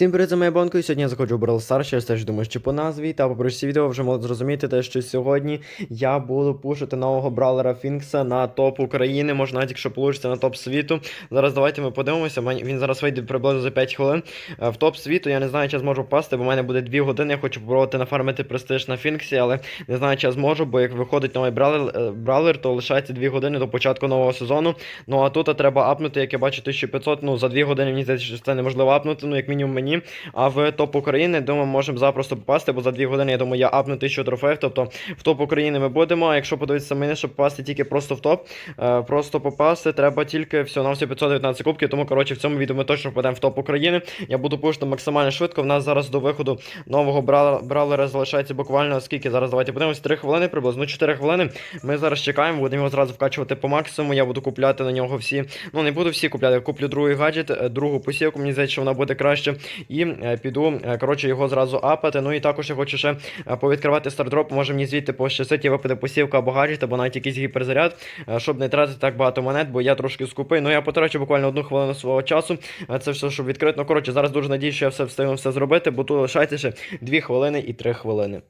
Всім привіт, це моя Бонко, і сьогодні я заходжу в Brawl Stars, через теж думаю, що по назві, та по прочці відео вже можуть зрозуміти те, що сьогодні я буду пушити нового бравлера Фінкса на топ України, може навіть якщо получиться на топ світу. Зараз давайте ми подивимося, він зараз вийде приблизно за 5 хвилин. Е, В топ світу я не знаю, чи я зможу попасти, бо в мене буде 2 години, я хочу попробувати нафармити престиж на Фінксі, але не знаю, чи я зможу, бо як виходить новий бравлер, е, бравлер то лишається 2 години до початку нового сезону. Ну а тут треба апнути, як я бачу, 1500, ну за 2 години мені здається, що це неможливо апнути, ну як мінімум мені. А в топ України, думаю, можемо запросто попасти, бо за 2 години, я думаю, я апну 1000 трофеїв. Тобто в топ України ми будемо. А якщо подивитися мене, щоб попасти тільки просто в топ, е, просто попасти, треба тільки всього на всі 519 кубків. Тому, коротше, в цьому відео ми точно впадемо в топ України. Я буду пушити максимально швидко. В нас зараз до виходу нового бра- бравлера залишається буквально скільки. Зараз давайте подивимось, 3 хвилини приблизно. Ну, 4 хвилини. Ми зараз чекаємо, будемо його зразу вкачувати по максимуму. Я буду купляти на нього всі. Ну, не буду всі купляти, куплю другий гаджет, е, другу посівку, мені здається, що вона буде краще. І е, піду, е, коротше, його зразу апати. Ну і також я хочу ще е, повідкривати стардроп. Може мені звідти пощастить і випаде посівка або гаджет, або навіть якийсь гіперзаряд, щоб не тратити так багато монет, бо я трошки скупий. Ну я потрачу буквально одну хвилину свого часу. Це все, щоб відкрити. Ну, коротше, зараз дуже надію, що я все встигну все зробити, бо тут лишається ще 2 хвилини і 3 хвилини.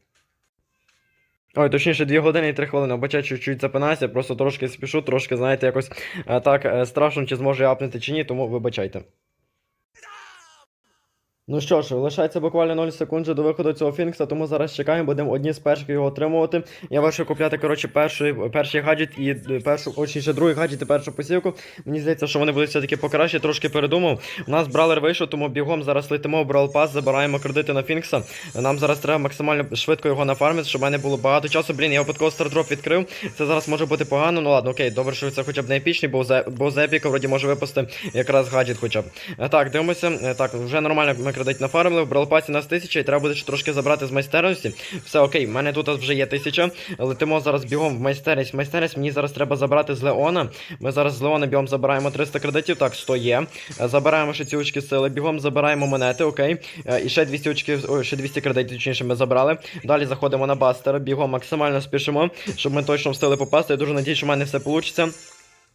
Ой, точніше, 2 години і 3 хвилини. Обачаю, чуть-чуть запинаюся, просто трошки спішу, трошки, знаєте, якось так страшно, чи зможу я апнути чи ні, тому вибачайте. Ну що ж, лишається буквально 0 секунд до виходу цього Фінкса, тому зараз чекаємо, будемо одні з перших його отримувати. Я вирішив купляти, коротше, перший, перший гаджет і е, першу, точніше, другий гаджет і першу посівку. Мені здається, що вони будуть все-таки покраще, трошки передумав. У нас бралер вийшов, тому бігом зараз летимо Брал Пас, забираємо кредити на Фінкса. Нам зараз треба максимально швидко його нафармити, щоб в мене було багато часу. Блін, я випадково стардроп відкрив. Це зараз може бути погано. Ну ладно, окей, добре, що це хоча б не епічний, бо з, бо з епіка вроді може випасти якраз гаджет хоча б. Е, Так, дивимося. Е, Так, вже нормально кредит нафармили. В бралпасі нас 1000 і треба буде ще трошки забрати з майстерності. Все окей, в мене тут вже є 1000. Летимо зараз бігом в майстерність. Майстерність мені зараз треба забрати з Леона. Ми зараз з Леона бігом забираємо 300 кредитів. Так, 100 є. Е, Забираємо ще ці очки сили, бігом забираємо монети, окей. Е, І ще 200 очків, ой, ще 200 кредитів, точніше, ми забрали. Далі заходимо на бастера, бігом максимально спішимо, щоб ми точно встигли попасти. Я дуже надію, що в мене все вийде.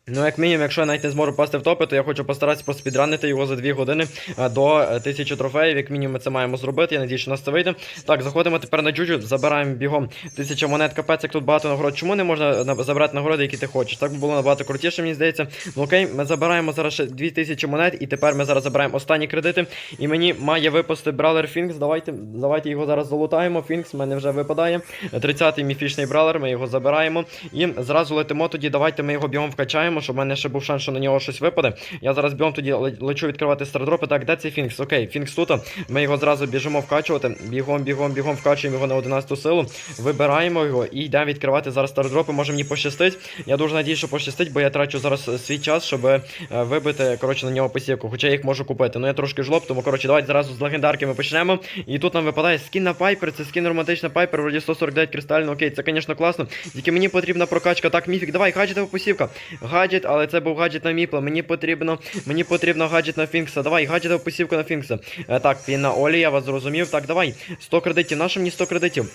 Ну, як мінімум, якщо я навіть не зможу попасти в топи, то я хочу постаратися просто підранити його за 2 години е, до е, 1000 трофеїв. Як мінімум, ми це маємо зробити. Я надію, що нас це вийде. Так, заходимо тепер на джуджу, забираємо бігом 1000 монет. Капець, як тут багато нагород. Чому не можна забрати нагороди, які ти хочеш? Так би було набагато крутіше, мені здається. Ну окей, ми забираємо зараз ще 2000 монет, і тепер ми зараз забираємо останні кредити. І мені має випасти бравлер Фінкс. Давайте, давайте його зараз залутаємо. Фінкс в мене вже випадає. 30-й міфічний бравлер, ми його забираємо. І зразу летимо тоді. Давайте ми його бігом вкачаємо, щоб в мене ще був шанс, що на нього щось випаде. Я зараз бігом тоді лечу відкривати стардропи. Так, де цей Фінкс? Окей, Фінкс тут. Ми його зразу біжимо вкачувати. Бігом, бігом, бігом вкачуємо його на 11 силу. Вибираємо його і йдемо відкривати зараз стардропи. Може мені пощастить. Я дуже надію, що пощастить, бо я трачу зараз е, свій час, щоб е, вибити коротше, на нього посівку. Хоча я їх можу купити. Ну я трошки жлоб, тому коротше, давайте зразу з легендарки ми почнемо. І тут нам випадає скін на Пайпер. Це скін романтична Пайпер, вроді 149 кристально. Окей, це, звісно, класно. Тільки мені потрібна прокачка. Так, міфік, давай, гаджетова посівка. Гаджет, але це був гаджет на Міпла. Мені потрібно, мені потрібно гаджет на Фінкса. Давай, гаджет посівку на Фінкса. Е, так, він на Олі, я вас зрозумів. Так, давай. 100 кредитів. Нащо мені 100 кредитів?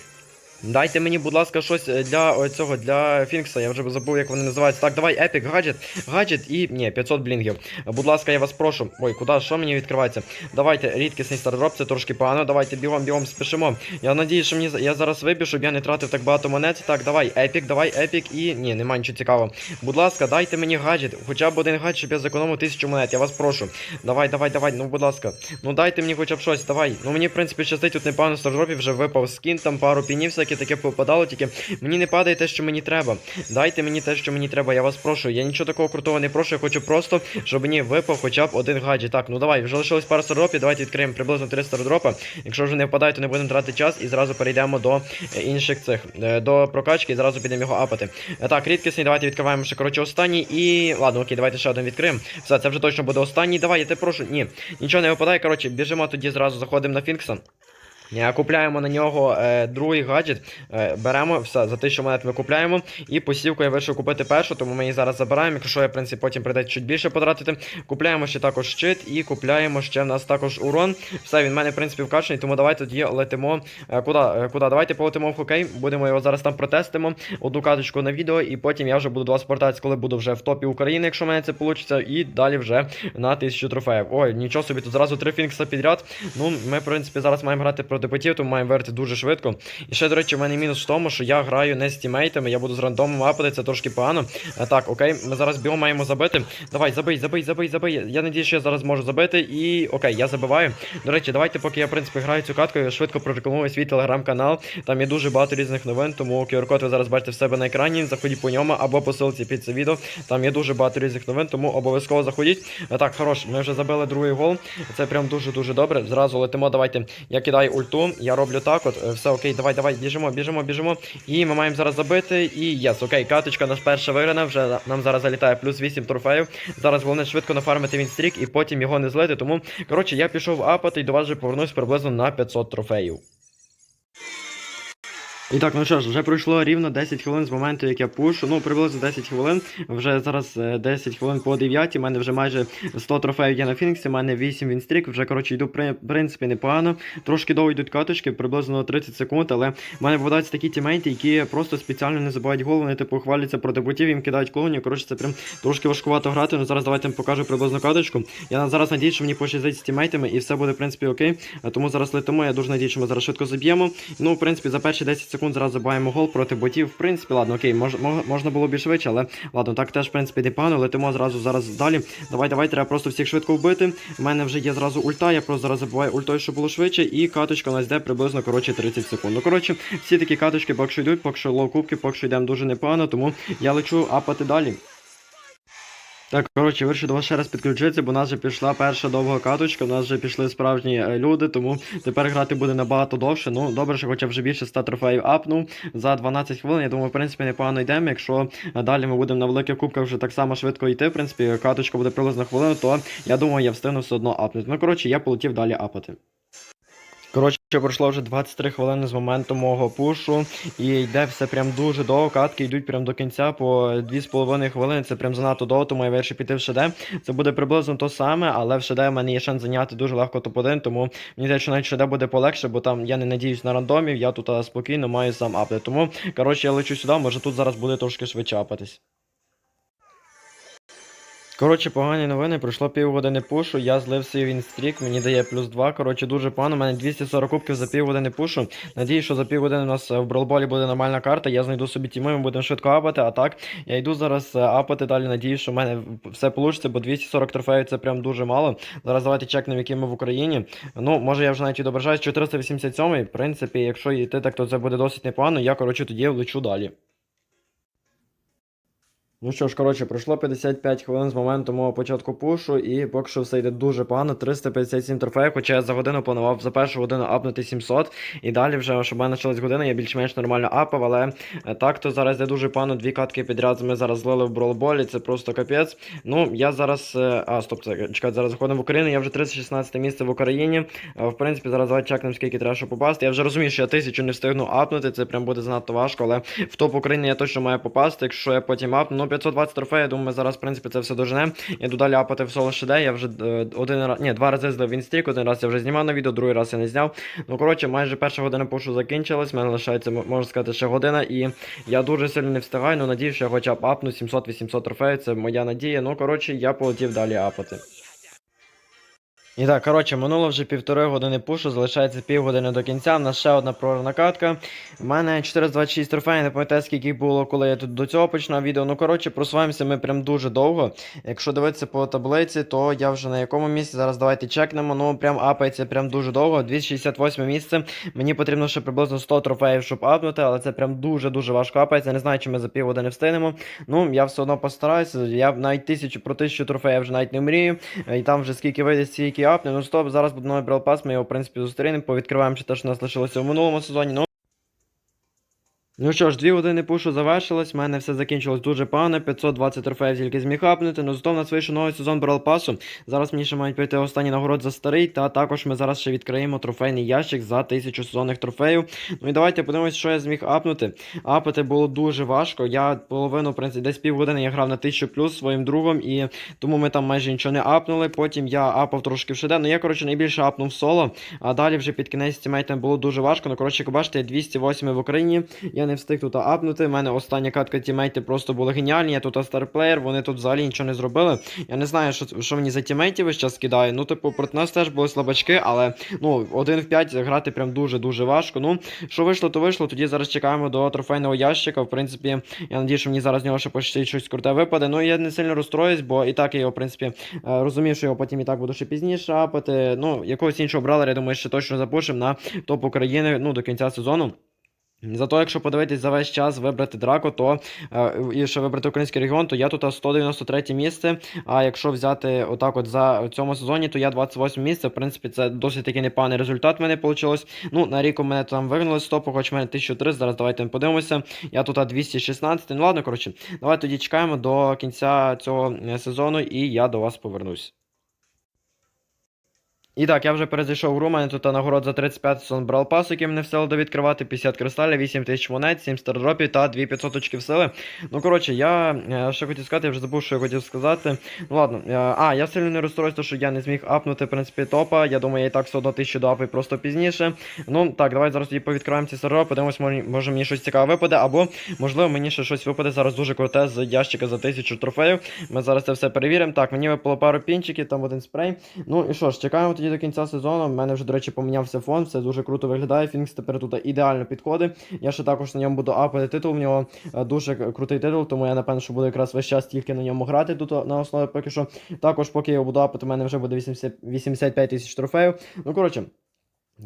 Дайте мені, будь ласка, щось е, для цього, для Фінкса. Я вже забув, як вони називаються. Так, давай, епік, гаджет, гаджет і. Ні, 500 блінгів. Будь ласка, я вас прошу. Ой, куди, що мені відкривається? Давайте, рідкісний стардроп, це трошки погано. Давайте бігом, бігом спішимо. Я надію, що мені я зараз виб'ю, щоб я не тратив так багато монет. Так, давай, епік, давай, епік і. Ні, немає нічого цікавого. Будь ласка, дайте мені гаджет. Хоча б один гаджет, щоб я зекономив тисячу монет. Я вас прошу. Давай, давай, давай, ну будь ласка. Ну дайте мені хоча б щось, давай. Ну мені, в принципі, щастить, тут непогано в стардропі вже випав скін, там пару пінів, всяке таке попадало, тільки мені не падає те, що мені треба. Дайте мені те, що мені треба, я вас прошу. Я нічого такого крутого не прошу, я хочу просто, щоб мені випав хоча б один гаджет. Так, ну давай, вже лишилось пару стардропів, давайте відкриємо приблизно 3 стардропа. Якщо вже не впадає, то не будемо тратити час і зразу перейдемо до е, інших цих, е, до прокачки і зразу підемо його апати. Е, Так, рідкісний, давайте відкриваємо ще коротше останній і. Ладно, окей, давайте ще один відкриємо. Все, це вже точно буде останній. Давай, я тебе прошу. Ні, нічого не випадає. Коротше, біжимо тоді зразу заходимо на Фінкса. Е, Купляємо на нього е, другий гаджет, е, беремо все за 1000 монет ми купляємо. І посівку я вирішив купити першу, тому ми її зараз забираємо. Якщо я, в принципі, потім прийде чуть більше потратити. Купляємо ще також щит і купляємо ще в нас також урон. Все, він в мене, в принципі, вкачаний, тому давайте тоді летимо. Е, куди? Е, куди? Давайте полетимо в хокей. Будемо його зараз там протестимо. Одну каточку на відео, і потім я вже буду до вас повертатися, коли буду вже в топі України, якщо в мене це вийде. І далі вже на 1000 трофеїв. Ой, нічого собі, тут зразу три фінкса підряд. Ну, ми, в принципі, зараз маємо грати проти ботів, тому маємо вирити дуже швидко. І ще, до речі, в мене мінус в тому, що я граю не з тімейтами, я буду з рандомом апати, це трошки погано. Е, Так, окей, ми зараз біом маємо забити. Давай, забий, забий, забий, забий. Я надію, що я зараз можу забити. І окей, я забиваю. До речі, давайте, поки я, в принципі, граю цю катку, я швидко прорекламую свій телеграм-канал. Там є дуже багато різних новин, тому QR-код ви зараз бачите в себе на екрані. Заходіть по ньому або по ссылці під це відео. Там є дуже багато різних новин, тому обов'язково заходіть. Е, Так, хорош, ми вже забили другий гол. Це прям дуже-дуже добре. Зразу летимо. Давайте. Я кидаю ульту, я роблю так. От, Е, все окей, давай, давай, біжимо, біжимо, біжимо. І ми маємо зараз забити. І єс, окей, каточка наш перша виграна. Вже нам зараз залітає плюс 8 трофеїв. Зараз головне швидко нафармити він стрік і потім його не злити. Тому, коротше, я пішов апати і до вас вже повернусь приблизно на 500 трофеїв. І так, ну що ж, вже пройшло рівно 10 хвилин з моменту, як я пушу. Ну, приблизно 10 хвилин. Вже зараз е, 10 хвилин по 9. У мене вже майже 100 трофеїв є на Фініксі, у мене 8 вінстрік. Вже, коротше, йду, в принципі, непогано. Трошки довго йдуть каточки, приблизно 30 секунд, але в мене попадаються такі тімейти, які просто спеціально не забувають гол, вони типу хваляться проти ботів, їм кидають клонів. Коротше, це прям трошки важкувато грати. Ну зараз давайте покажу приблизно каточку. Я зараз надіюсь, що мені пощастить з тімейтами і все буде, в принципі, окей. А Тому зараз летимо. Я дуже надіюсь, що ми зараз швидко заб'ємо. Ну, в принципі, за перші 10 секунд зараз баємо гол проти ботів. В принципі, ладно, окей, мож, мож- можна було б і швидше, але ладно, так теж, в принципі, непогано. Летимо зразу зараз далі. Давай, давай, треба просто всіх швидко вбити. У мене вже є зразу ульта, я просто зараз забуваю ультою, щоб було швидше, і каточка у нас йде приблизно коротше 30 секунд. Ну, коротше, всі такі каточки поки що йдуть, поки що лоу кубки, поки що йдемо дуже непогано, тому я лечу апати далі. Так, коротше, вирішив до вас ще раз підключитися, бо у нас вже пішла перша довга каточка, у нас вже пішли справжні е, люди, тому тепер грати буде набагато довше. Ну, добре, що хоча вже більше 100 трофеїв апнув за 12 хвилин. Я думаю, в принципі, непогано йдемо. Якщо е, далі ми будемо на великих кубках вже так само швидко йти, в принципі, каточка буде приблизно хвилину, то я думаю, я встигну все одно апнути. Ну, коротше, я полетів далі апати. Коротше, пройшло вже 23 хвилини з моменту мого пушу, і йде все прям дуже довго. Катки йдуть прям до кінця по 2,5 хвилини. Це прям занадто довго, тому я вирішив піти в ШД. Це буде приблизно то саме, але в ШД в мене є шанс зайняти дуже легко топ-1, тому мені здається, що навіть ШД буде полегше, бо там я не надіюсь на рандомів, я тут спокійно маю сам апти. Тому, коротше, я лечу сюди, може тут зараз буде трошки швидше апатись. Коротше, погані новини, пройшло півгодини пушу, я злив свій вінстрік, мені дає плюс 2. Коротше, дуже погано, у мене 240 кубків за півгодини пушу. Надіюсь, що за півгодини у нас е, в бролболі буде нормальна карта, я знайду собі тіми, ми будемо швидко апати, а так, я йду зараз е, апати далі, надіюсь, що в мене все вийде, бо 240 трофеїв це прям дуже мало. Зараз давайте чекнемо, які ми в Україні. Ну, може я вже навіть відображаюсь 487 в принципі, якщо йти так, то це буде досить непогано. Я, коротше, тоді влечу далі. Ну що ж, коротше, пройшло 55 хвилин з моменту мого початку пушу, і поки що все йде дуже погано. 357 трофеїв, хоча я за годину планував за першу годину апнути 700. І далі вже, щоб мене почалась година, я більш-менш нормально апав, але е, так то зараз йде дуже погано. Дві катки підряд ми зараз злили в бролболі, це просто капець. Ну, я зараз. е, А, стоп, це чекайте, зараз заходимо в Україну. Я вже 316 місце в Україні. Е, В принципі, зараз давайте чекнемо, скільки треба, щоб попасти. Я вже розумію, що я тисячу не встигну апнути, це прям буде занадто важко, але в топ України я точно маю попасти. Якщо я потім апну, ну 520 трофеїв, я думаю, ми зараз, в принципі, це все доженемо. Я далі апати в соло ШД, я вже е, один раз, ні, два рази злив вінстрік, один раз я вже знімав на відео, другий раз я не зняв. Ну, коротше, майже перша година пушу закінчилась, в мене лишається, можна сказати, ще година, і я дуже сильно не встигаю, ну надію, що я хоча б апну 700-800 трофеїв, це моя надія. Ну, коротше, я полетів далі апати. І так, коротше, минуло вже півтори години пушу, залишається півгодини до кінця. У нас ще одна прорвана катка. У мене 426 трофеїв, не пам'ятаю, скільки було, коли я тут до цього починав відео. Ну, коротше, просуваємося ми прям дуже довго. Якщо дивитися по таблиці, то я вже на якому місці. Зараз давайте чекнемо. Ну, прям апається прям дуже довго. 268 місце. Мені потрібно ще приблизно 100 трофеїв, щоб апнути, але це прям дуже-дуже важко апається. Не знаю, чи ми за півгодини встигнемо. Ну, я все одно постараюся. Я навіть тисячу про тисячу трофеїв вже навіть не мрію. І там вже скільки вийде, стільки апне. Ну стоп, зараз буде новий Brawl ми його, в принципі, зустрінемо. Повідкриваємо ще те, що у нас лишилося в минулому сезоні. Ну, Ну що ж, дві години пушу завершилось, в мене все закінчилось дуже погано, 520 трофеїв тільки зміг хапнути, ну зато в нас вийшов новий сезон Брал Пасу. Зараз мені ще мають прийти останній нагород за старий, та також ми зараз ще відкриємо трофейний ящик за 1000 сезонних трофеїв. Ну і давайте подивимось, що я зміг апнути. Апати було дуже важко. Я половину, в принципі, десь півгодини я грав на 1000 плюс своїм другом, і тому ми там майже нічого не апнули. Потім я апав трошки в ШД. Ну я, коротше, найбільше апнув соло, а далі вже під кінець з тімейтами було дуже важко. Ну, коротше, як бачите, я 208 в Україні. Я не встиг тут апнути. У мене остання катка тімейти просто були геніальні. Я тут старплеєр, вони тут взагалі нічого не зробили. Я не знаю, що, що мені за тімейтів весь час кидає. Ну, типу, проти нас теж були слабачки, але ну, 1 в 5 грати прям дуже-дуже важко. Ну, що вийшло, то вийшло. Тоді зараз чекаємо до трофейного ящика. В принципі, я надію, що мені зараз з нього ще почти щось круте випаде. Ну, я не сильно розстроюсь, бо і так я його, в принципі, е, розумів, що його потім і так буду ще пізніше апати. Ну, якогось іншого бралера, я думаю, ще точно запушимо на топ України ну, до кінця сезону. Зато, якщо подивитись за весь час вибрати драко, то е, і ще вибрати український регіон, то я тут 193 місце. А якщо взяти отак от за цьому сезоні, то я 28 місце. В принципі, це досить таки непоганий результат в мене вийшло. Ну, на рік у мене там вигнали стопу, хоч в мене 1003, зараз давайте подивимося. Я тут 216. Ну ладно, коротше, давайте тоді чекаємо до кінця цього е, сезону, і я до вас повернусь. І так, я вже перезайшов гру, мене тут нагород за 35 сон брал пас, який мене всело довідкривати, 50 кристалів, 8 тисяч монет, 7 стардропів та 2500 очків сили. Ну, коротше, я е, що хотів сказати, я вже забув, що я хотів сказати. Ну ладно, е, а, я сильно не розстроюсь, тому що я не зміг апнути, в принципі, топа. Я думаю, я і так все одно тисячу доапаю просто пізніше. Ну, так, давай зараз тоді повідкриваємо ці стардропи, подивимось, може, мені щось цікаве випаде, або, можливо, мені ще щось випаде зараз дуже круте з ящика за 1000 трофеїв. Ми зараз це все перевіримо. Так, мені випало пару пінчиків, там один спрей. Ну і що ж, чекаємо тоді до кінця сезону. У мене вже, до речі, помінявся фон, все дуже круто виглядає. Фінкс тепер тут ідеально підходить. Я ще також на ньому буду апати титул. В нього е, дуже крутий титул, тому я напевно, що буду якраз весь час тільки на ньому грати тут на основі поки що. Також, поки я буду апати, у мене вже буде 80, 85 тисяч трофеїв. Ну, коротше.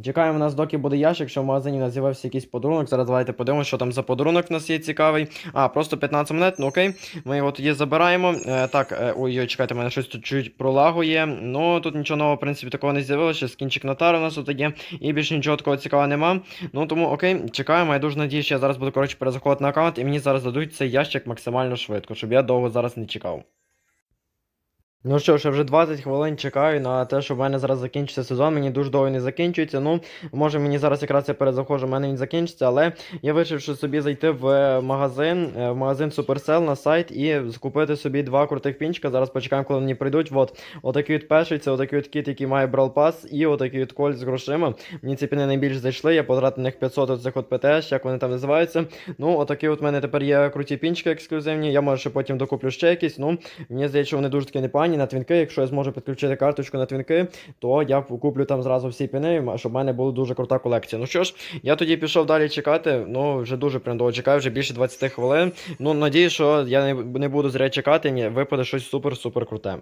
Чекаємо нас, доки буде ящик, що в магазині нас з'явився якийсь подарунок. Зараз давайте подивимося, що там за подарунок в нас є цікавий. А, просто 15 монет, ну окей. Ми його тоді забираємо. Е, так, е, ой, чекайте, мене щось тут чуть пролагує. Ну, тут нічого нового, в принципі, такого не з'явилося. Скінчик Натара у нас тут є. І більше нічого такого цікавого нема. Ну, тому окей, чекаємо. Я дуже надію, що я зараз буду, коротше, перезаходити на аккаунт, і мені зараз дадуть цей ящик максимально швидко, щоб я довго зараз не чекав. Ну що ж, я вже 20 хвилин чекаю на те, що в мене зараз закінчиться сезон. Мені дуже довго не закінчується. Ну, може мені зараз якраз я перезаходжу, в мене він закінчиться, але я вирішив що собі зайти в е, магазин, е, в магазин Supercell на сайт і купити собі два крутих пінчика. Зараз почекаємо, коли мені прийдуть. От, отакий от перший, це отакий от кіт, який має Brawl Pass, і отакий от кольт з грошима. Мені ці піни найбільш зайшли, я потратив на них 500 оцих от ПТС, як вони там називаються. Ну, отакий от мене тепер є круті пінчики ексклюзивні. Я може ще потім докуплю ще якісь. Ну, мені здається, вони дуже таки непогані на твінки. Якщо я зможу підключити карточку на твінки, то я куплю там зразу всі піни, щоб в мене була дуже крута колекція. Ну що ж, я тоді пішов далі чекати. Ну, вже дуже прям довго чекаю, вже більше 20 хвилин. Ну, надію, що я не буду зря чекати, ні, випаде щось супер-супер круте.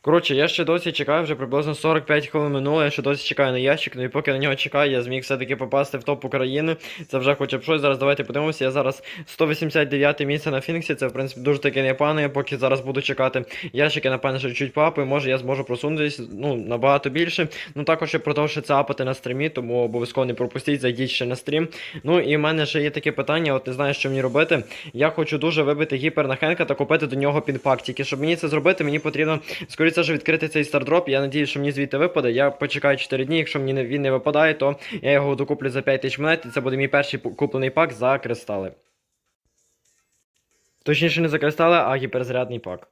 Коротше, я ще досі чекаю, вже приблизно 45 хвилин минуло, я ще досі чекаю на ящик, ну і поки на нього чекаю, я зміг все-таки попасти в топ України. Це вже хоча б щось. Зараз давайте подивимося. Я зараз 189 місце на Фінксі, це в принципі дуже таки непогано, я поки зараз буду чекати ящики, напевно, що чуть папи, може я зможу просунутися ну, набагато більше. Ну також я продовжую це апати на стрімі, тому обов'язково не пропустіть, зайдіть ще на стрім. Ну і в мене ще є таке питання, от не знаю, що мені робити. Я хочу дуже вибити гіпер на Хенка та купити до нього пінпак. Тільки щоб мені це зробити, мені потрібно скоріше ж відкрити цей стардроп. Я надію, що мені звідти випаде. Я почекаю 4 дні. Якщо мені він не випадає, то я його докуплю за 5 тисяч монет, і це буде мій перший куплений пак за кристали. Точніше, не за кристали, а гіперзарядний пак.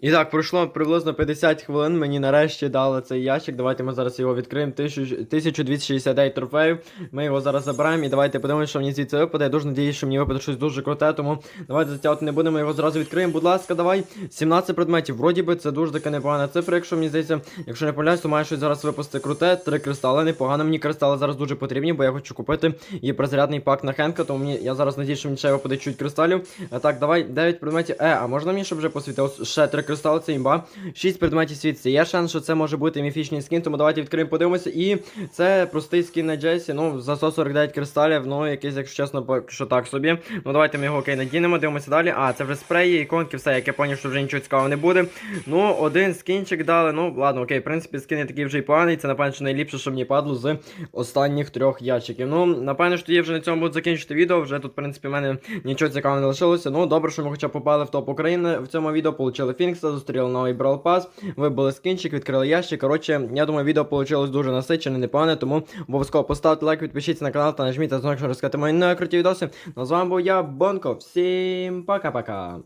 І так, пройшло приблизно 50 хвилин. Мені нарешті дали цей ящик. Давайте ми зараз його відкриємо. 1269 трофеїв. Ми його зараз забираємо і давайте подивимося, що мені звідси випаде. Я дуже надіюсь, що мені випаде щось дуже круте, тому давайте затягувати не будемо, його зразу відкриємо. Будь ласка, давай. 17 предметів. Вроді би це дуже така непогана цифра, якщо мені здається. Якщо не помиляюсь, то має щось зараз випасти круте. Три кристали. Непогано. Мені кристали зараз дуже потрібні, бо я хочу купити і призрядний пак на Хенка, тому мені я зараз надіюсь, що мені ще випаде чуть кристалів. А, так, давай 9 предметів. Е, а можна мені, щоб вже посвітилось ще 3 кристал, це імба. 6 предметів світці. Є шанс, що це може бути міфічний скін, тому давайте відкриємо, подивимося. І це простий скін на Джесі. Ну, за 149 кристалів, ну якийсь, якщо чесно, поки що так собі. Ну давайте ми його окей надінемо, дивимося далі. А, це вже спреї, іконки, все, як я поняв, що вже нічого цікавого не буде. Ну, один скінчик дали. Ну, ладно, окей, в принципі, скін не такий вже й поганий. Це, напевно, що найліпше, що мені падло з останніх трьох ящиків. Ну, напевно, що тоді вже на цьому буду закінчити відео. Вже тут, в принципі, в мене нічого цікавого не лишилося. Ну, добре, що ми хоча попали в топ України в цьому відео, получили Фінкса, зустріли новий Brawl Pass, вибили скінчик, відкрили ящик. Коротше, я думаю, відео вийшло дуже насичене, непогане, тому обов'язково поставте лайк, підпишіться на канал та нажміть на дзвоник, щоб розказати мої нові відоси. Ну, з вами був я, Бонко. Всім пока-пока.